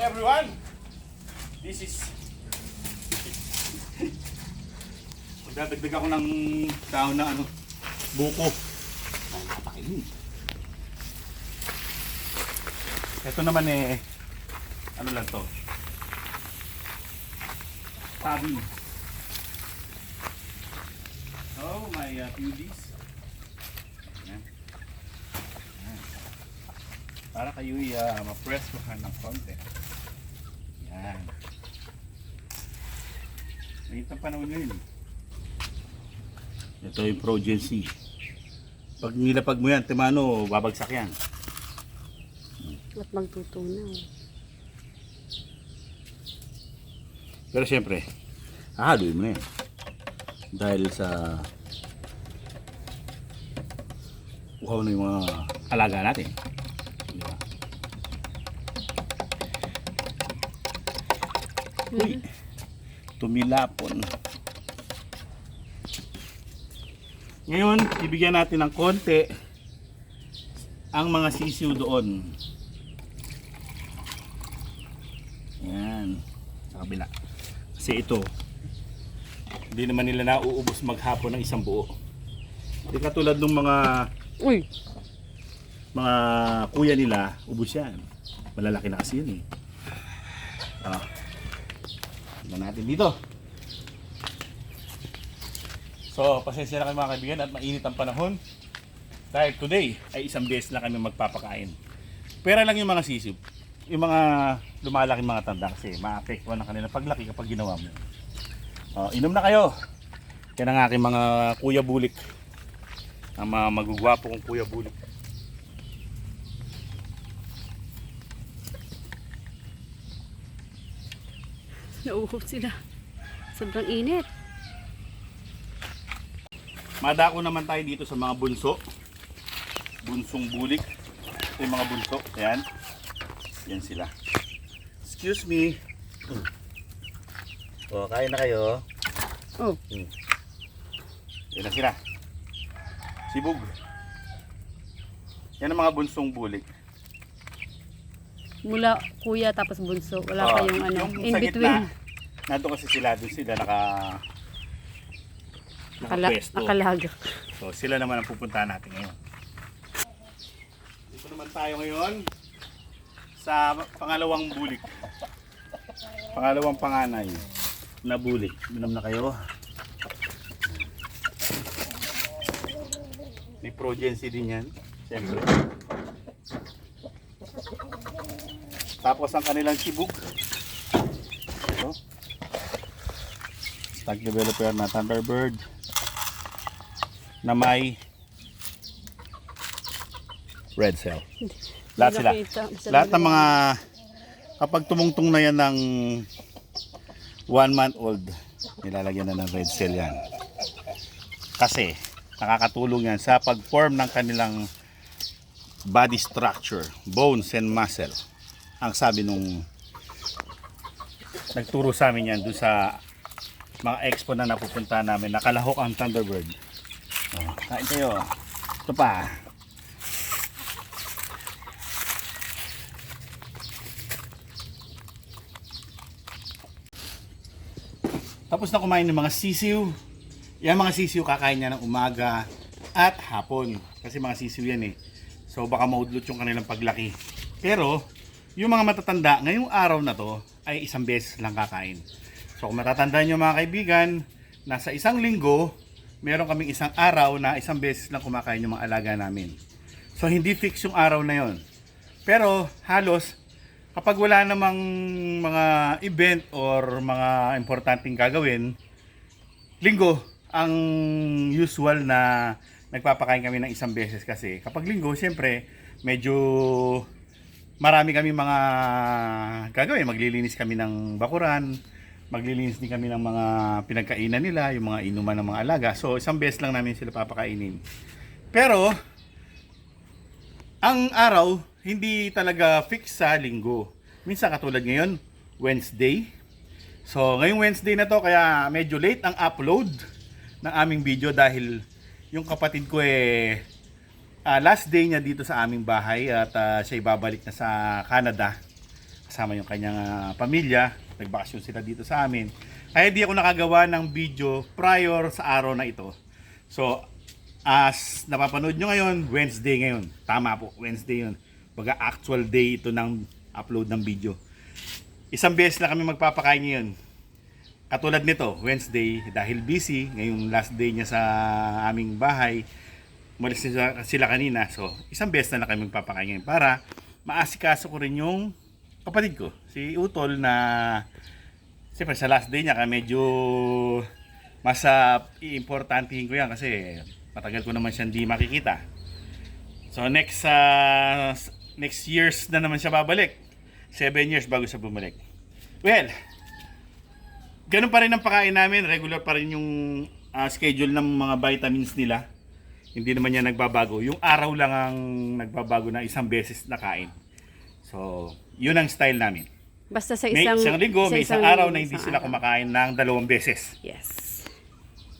everyone. This is Magdadagdag ako ng dahon na ano, buko. Ay, nakapakainin. Ito naman eh, ano lang to? Tabi. Oh, my uh. Ayan. Para kayo uh, ma-press ko ng konti. Yan. Mainit ang panahon ngayon. eh. Ito yung Progency. Pag nilapag mo yan, timano, babagsak yan. At magtutunaw. Pero siyempre, hahaluin mo na yan. Dahil sa uhaw na yung mga alaga natin. Uy, tumilapon. Ngayon, ibigyan natin ng konti ang mga sisiw doon. Yan, sa kabila. Kasi ito, hindi naman nila nauubos maghapon ng isang buo. Hindi katulad ng mga Uy! mga kuya nila, ubos yan. Malalaki na kasi yun eh. Ah. Tignan natin dito. So, pasensya na kayo mga kaibigan at mainit ang panahon. Dahil today ay isang beses lang kami magpapakain. Pera lang yung mga sisip. Yung mga lumalaking mga tanda kasi maapektuhan ng kanilang paglaki kapag ginawa mo. Oh, inom na kayo. Yan ang aking mga kuya bulik. Ang mga magugwapo kong kuya bulik. Nauuhot sila. Sobrang init. Madako naman tayo dito sa mga bunso. Bunsong bulik. Ito yung mga bunso. Ayan. Yan sila. Excuse me. O, kain na kayo. Oh, Yan na sila. Sibog. Yan ang mga bunsong bulik. Mula kuya tapos bunso. Wala Oo, pa yung ano, yung in sa between. gitna, Nandun kasi sila, doon sila naka Akala, nakapwesto. akalaga. So sila naman ang pupuntahan natin ngayon. Dito naman tayo ngayon sa pangalawang bulik. Pangalawang panganay na bulik. Minom na kayo. May progency din yan. Siyempre. Tapos ang kanilang sibuk. Ito. Stag developer na Thunderbird na may red cell. Lahat sila. Lahat ng mga kapag tumungtong na yan ng one month old, nilalagyan na ng red cell yan. Kasi nakakatulong yan sa pag-form ng kanilang body structure, bones and muscle. Ang sabi nung nagturo sa amin yan doon sa mga expo na napupunta namin, nakalahok ang Thunderbird. Oh, kain tayo. Ito pa. Tapos na kumain ng mga sisiw. Yan mga sisiw kakain niya ng umaga at hapon. Kasi mga sisiw yan eh. So baka maudlot yung kanilang paglaki. Pero yung mga matatanda, ngayong araw na to ay isang beses lang kakain. So kung matatandaan nyo mga kaibigan, nasa isang linggo, meron kaming isang araw na isang beses lang kumakain yung mga alaga namin. So hindi fix yung araw na yon. Pero halos kapag wala namang mga event or mga importanteng gagawin, linggo ang usual na nagpapakain kami ng isang beses kasi kapag linggo, siyempre, medyo marami kami mga gagawin. Maglilinis kami ng bakuran, maglilinis din kami ng mga pinagkainan nila, yung mga inuman ng mga alaga. So, isang beses lang namin sila papakainin. Pero, ang araw, hindi talaga fix sa linggo. Minsan katulad ngayon, Wednesday. So, ngayong Wednesday na to, kaya medyo late ang upload ng aming video dahil yung kapatid ko eh, ah, last day niya dito sa aming bahay at ah, siya babalik na sa Canada. kasama yung kanyang ah, pamilya. Nagbakasyon sila dito sa amin. Kaya di ako nakagawa ng video prior sa araw na ito. So, as napapanood nyo ngayon, Wednesday ngayon. Tama po, Wednesday yun. Baga actual day ito ng upload ng video. Isang beses na kami magpapakain ngayon. Katulad nito, Wednesday, dahil busy, ngayong last day niya sa aming bahay, umalis sila, sila kanina. So, isang beses na lang kami magpapakain ngayon para maasikaso ko rin yung kapatid ko, si Utol na siyempre sa last day niya kaya medyo mas uh, iimportantihin ko yan kasi matagal ko naman siyang di makikita. So next uh, next years na naman siya babalik. Seven years bago siya bumalik. Well, ganun pa rin ang pakain namin. Regular pa rin yung ah, schedule ng mga vitamins nila. Hindi naman yan nagbabago. Yung araw lang ang nagbabago na isang beses na kain. So, yun ang style namin. Basta sa May isang... isang linggo, sa may isang araw na hindi isang sila araw. kumakain ng dalawang beses. Yes.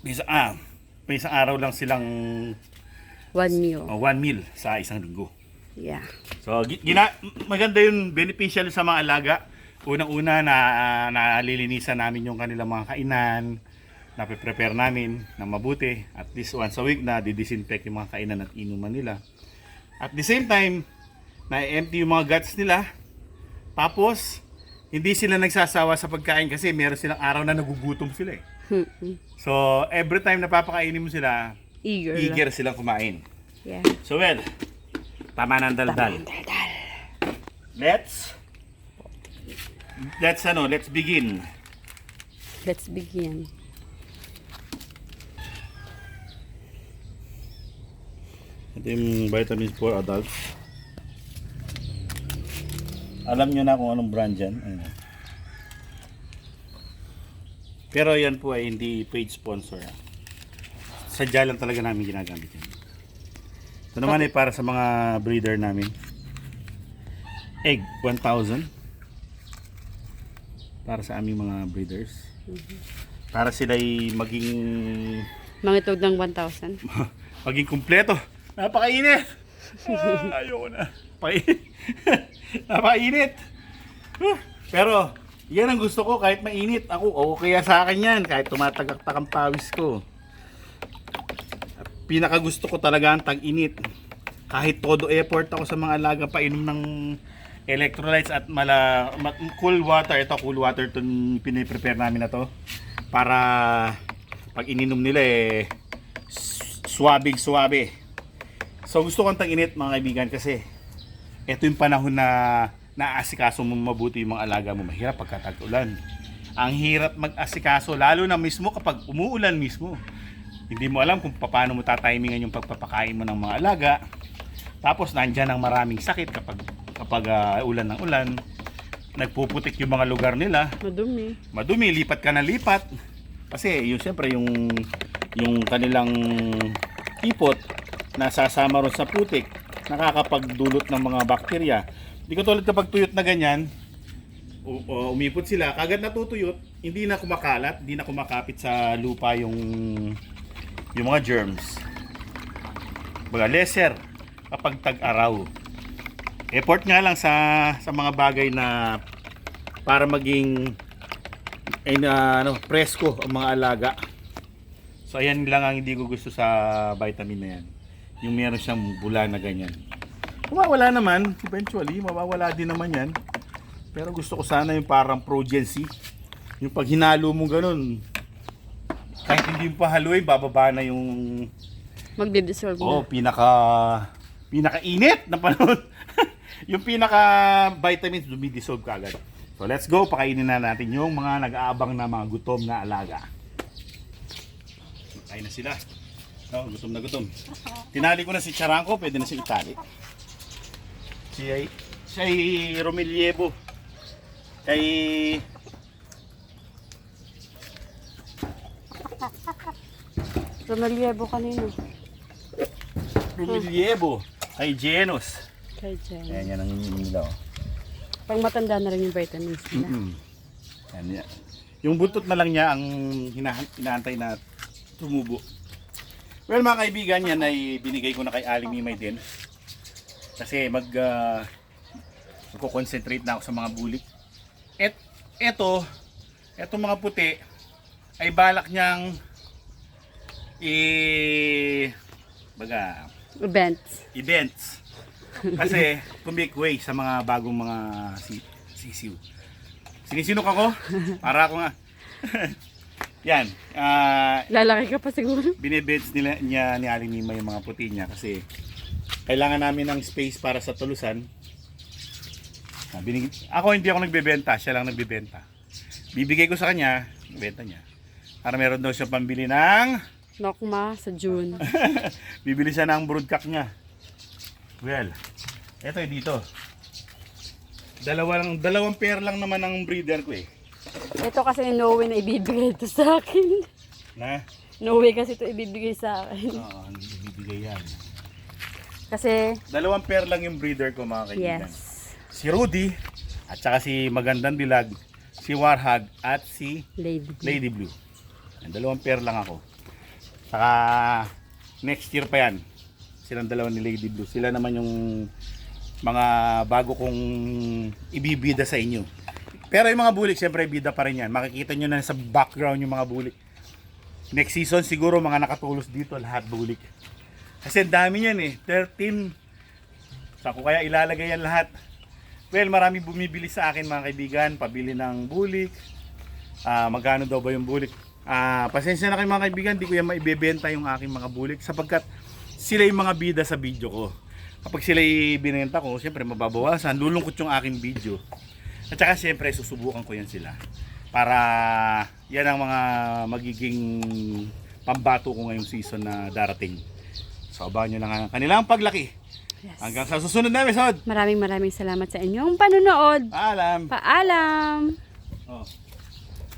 May isang, ah, may isang araw lang silang One meal. uh, one meal sa isang linggo. Yeah. So, gi- gina, maganda yun, beneficial sa mga alaga. Unang-una na uh, nalilinisan namin yung kanilang mga kainan, nape-prepare namin na mabuti. At least once a week na didisinfect yung mga kainan at inuman nila. At the same time, na-empty yung mga guts nila. Tapos, hindi sila nagsasawa sa pagkain kasi meron silang araw na nagugutom sila eh. So, every time napapakainin mo sila, Eager. lang. eager silang kumain. Yeah. So well, tama ng daldal. Let's Let's ano, let's begin. Let's begin. Ito yung vitamins for adults. Alam nyo na kung anong brand yan. Pero yan po ay hindi paid sponsor. Sadya lang talaga namin ginagamit yan. Ito naman ay para sa mga breeder namin. Egg, 1,000. Para sa aming mga breeders. Para sila'y maging Mangitog ng 1,000. maging kumpleto. Napakainit. Ah, ayoko na. Painit. Napakainit. Huh. Pero, yan ang gusto ko kahit mainit. Ako, okay sa akin yan. Kahit tumatagaktak ang pawis ko. Pinaka gusto ko talaga ang tag-init. Kahit todo effort ako sa mga alaga painom ng electrolytes at mala, ma- cool water. Ito cool water itong piniprepare namin na to. Para pag ininom nila eh swabig swabe. So gusto kong tag-init mga kaibigan kasi ito yung panahon na naaasikaso mo mabuti yung mga alaga mo. Mahirap pagka tag-ulan. Ang hirap mag-asikaso lalo na mismo kapag umuulan mismo. Hindi mo alam kung paano mo tatimingan yung pagpapakain mo ng mga alaga. Tapos nandyan ang maraming sakit kapag kapag ah, ulan ng ulan. Nagpuputik yung mga lugar nila Madumi. madumi, lipat ka na lipat. Kasi yung siyempre yung yung kanilang ipot na sasama ron sa putik, nakakapagdulot ng mga bakterya. Di ko tulad kapag tuyot na ganyan, umipot sila, kagad natutuyot, hindi na kumakalat, hindi na kumakapit sa lupa yung yung mga germs. Baga lesser kapag tag-araw. Effort nga lang sa sa mga bagay na para maging ay na ano, presko ang mga alaga. So ayan lang ang hindi ko gusto sa vitamin na yan. Yung meron siyang bula na ganyan. Mawawala naman, eventually, mawawala din naman yan. Pero gusto ko sana yung parang progency. Yung pag hinalo mo ganun, kahit hindi mo pa haluin, bababa na yung Magdi-dissolve Oh, na. pinaka pinaka-init na panahon. yung pinaka vitamins dumidissolve kagad. So let's go, pakainin na natin yung mga nag-aabang na mga gutom na alaga. Kain na sila. Oh, gutom na gutom. Tinali ko na si Charanco, pwede na si itali. Si ay si ay Romilievo. Kay Romeliebo kanino? Romilievo. Kay Genos. Kay Jen. Ayan yan ang nila. oh. Pang matanda na rin yung vitamins nila. Mm. Yan, yan. Yung buntot na lang niya ang hinahan- inaantay na tumubo. Well mga kaibigan, yan ay binigay ko na kay Aling Mimay din. Kasi mag ah, Magko-concentrate na ako sa mga bulik. Et, eto, eto mga puti, ay balak niyang i baga Events. events kasi to make way sa mga bagong mga si sisiw sinisinok ako para ako nga yan ah Lalaki ka pa siguro. binibeds nila niya ni Aling Nima yung mga puti niya kasi kailangan namin ng space para sa tulusan Ah, binig- ako hindi ako nagbebenta siya lang nagbebenta bibigay ko sa kanya benta niya para meron daw siya pambili ng Nokma sa June. Bibili siya ng broodcock niya. Well, eto eh dito. Dalawang, dalawang pair lang naman ang breeder ko eh. Ito kasi no way na ibibigay ito sa akin. Na? No way kasi ito ibibigay sa akin. Oo, hindi bibigay yan. Kasi, Dalawang pair lang yung breeder ko mga kaibigan. yes. Si Rudy, at saka si Magandang Dilag, si Warhag, at si Lady. Lady Blue. Yan, dalawang pair lang ako. Saka next year pa yan. Silang dalawa ni Lady Blue. Sila naman yung mga bago kong ibibida sa inyo. Pero yung mga bulik, siyempre bida pa rin yan. Makikita nyo na sa background yung mga bulik. Next season siguro mga nakatulos dito lahat bulik. Kasi dami yan eh. 13. Sa ko kaya ilalagay yan lahat. Well, marami bumibili sa akin mga kaibigan. Pabili ng bulik. Ah, magkano daw ba yung bulik? Ah, pasensya na kayo mga kaibigan, di ko yan maibebenta yung aking mga bulik sapagkat sila yung mga bida sa video ko. Kapag sila ibinenta ko, siyempre mababawasan, lulungkot yung aking video. At saka siyempre susubukan ko yan sila. Para yan ang mga magiging pambato ko ngayong season na darating. So abangan nyo lang ang kanilang paglaki. yes. Hanggang sa susunod na episode. Maraming maraming salamat sa inyong panonood. Paalam! Paalam! Oh.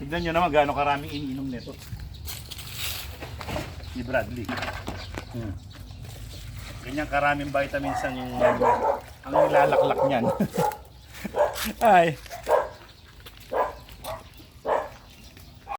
Tignan nyo naman gaano karaming iniinom nito. Ni Bradley. Hmm. Ganyan karaming vitamins ang ang nilalaklak niyan. Hi.